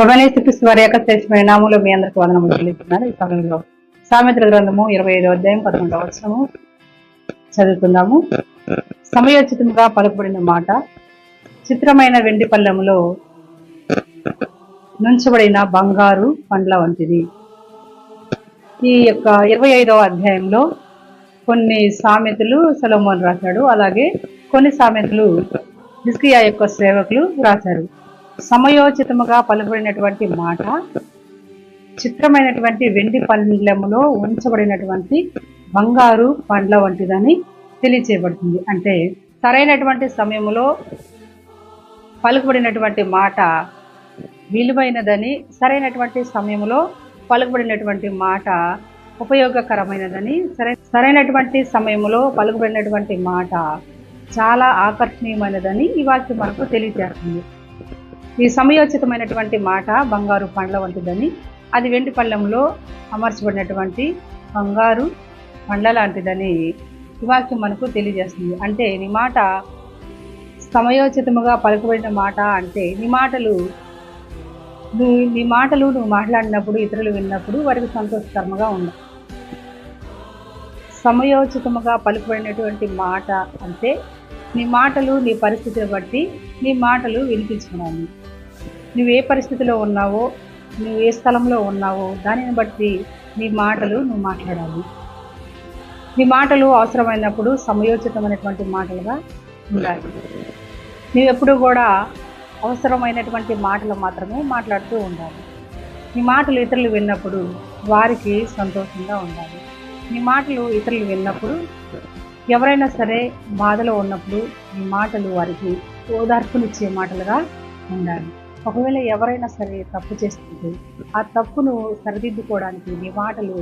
ప్రభనేశ్వరిస్తు వారి యొక్క శ్రేష్టమైన నామంలో మీ అందరికి వందనములు చెల్లిస్తున్నాను ఈ సమయంలో సామెత్ర గ్రంథము ఇరవై ఐదో అధ్యాయం పదకొండవ వచనము చదువుకుందాము సమయోచితంగా పలుకుబడిన మాట చిత్రమైన వెండి పల్లెములో నుంచబడిన బంగారు పండ్ల వంటిది. ఈ యొక్క ఇరవై ఐదవ అధ్యాయంలో కొన్ని సామెతలు సొలొమోన్ రాశాడు. అలాగే కొన్ని సామెతలు హిస్కియా యొక్క సేవకులు రాశారు. సమయోచితముగా పలుకుబడినటువంటి మాట చిత్రమైనటువంటి వెండి పండ్లములో ఉంచబడినటువంటి బంగారు పండ్ల వంటిదని తెలియచేయబడుతుంది. అంటే సరైనటువంటి సమయంలో పలుకుబడినటువంటి మాట విలువైనదని సరైనటువంటి సమయంలో పలుకుబడినటువంటి మాట ఉపయోగకరమైనదని సరై సరైనటువంటి సమయంలో పలుకుబడినటువంటి మాట చాలా ఆకర్షణీయమైనదని ఈ వాక్యం మనకు తెలియజేస్తుంది ఈ సమయోచితమైనటువంటి మాట బంగారు పండ్ల వంటిదని అది వెండి పళ్ళెంలో అమర్చబడినటువంటి బంగారు పండ్ల లాంటిదని వాక్యం మనకు తెలియజేస్తుంది. అంటే నీ మాట సమయోచితముగా పలుకబడిన మాట అంటే నీ మాటలు నువ్వు నీ మాటలు నువ్వు మాట్లాడినప్పుడు ఇతరులు విన్నప్పుడు వారికి సంతోషకరంగా ఉండవు సమయోచితముగా పలుకుబడినటువంటి మాట అంటే నీ మాటలు నీ పరిస్థితిని బట్టి నీ మాటలు వినిపించుకున్నాను. నువ్వు ఏ పరిస్థితిలో ఉన్నావో నువ్వు ఏ స్థలంలో ఉన్నావో దానిని బట్టి నీ మాటలు నువ్వు మాట్లాడాలి. నీ మాటలు అవసరమైనప్పుడు సమయోచితమైనటువంటి మాటలుగా ఉండాలి. నువ్వు ఎప్పుడు కూడా అవసరమైనటువంటి మాటలు మాత్రమే మాట్లాడుతూ ఉండాలి. నీ మాటలు ఇతరులు విన్నప్పుడు వారికి సంతోషంగా ఉండాలి. నీ మాటలు ఇతరులు విన్నప్పుడు ఎవరైనా సరే బాధలో ఉన్నప్పుడు నీ మాటలు వారికి ఓదార్పునిచ్చే మాటలుగా ఉండాలి. ఒకవేళ ఎవరైనా సరే తప్పు చేస్తుంటే ఆ తప్పును సరిదిద్దుకోవడానికి నీ మాటలు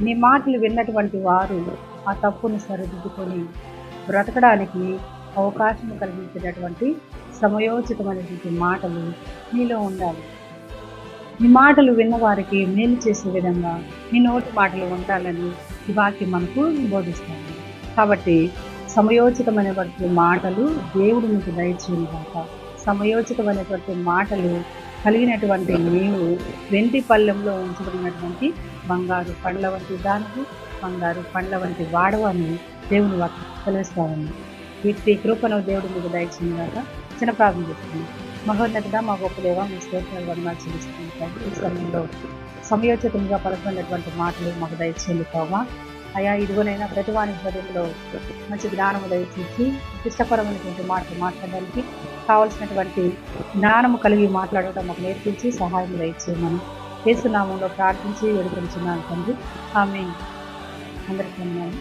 నీ మాటలు విన్నటువంటి వారు ఆ తప్పును సరిదిద్దుకొని బ్రతకడానికి అవకాశం కలిగించేటటువంటి సమయోచితమైనటువంటి మాటలు నీలో ఉండాలి. నీ మాటలు విన్నవారికి మేలు చేసే విధంగా నీ నోటి మాటలు ఉండాలని ఈ వాక్యం మనకు బోధిస్తాను కాబట్టి సమయోచితమైనటువంటి మాటలు దేవుడు మీకు దయచేయను కాక సమయోచితమైనటువంటి మాటలు కలిగినటువంటి నీవు వెండి పళ్ళెంలో ఉంచబడినటువంటి బంగారు పండ్ల వంటి దానికి బంగారు పండ్ల వంటి వాడవని దేవుని వాక్యం తెలుస్తా ఉంది. వీటి కృపను దేవుడు మీకు దయచిన కాక చిన్న ప్రార్థన చేస్తుంది మహోన్నతగా మా గొప్ప దేవ మీ స్తోత్రాలు వందనాలు చెల్లిస్తున్నాను ఈ సమయంలో సమయోచితంగా పలుకున్నటువంటి మాటలు మాకు దయచేయండి కావా అయా ఇదిగోనైనా ప్రతివాని హృదయంలో మంచి జ్ఞానము దయచేసి ఇష్టపరమైనటువంటి మాటలు మాట్లాడడానికి కావలసినటువంటి జ్ఞానము కలిగి మాట్లాడటం మాకు నేర్పించి సహాయం దయచేయమని కేసునామంలో ప్రార్థించి వేడుకొంచున్నాను తండ్రి ఆమె అందరికీ వందనాలు.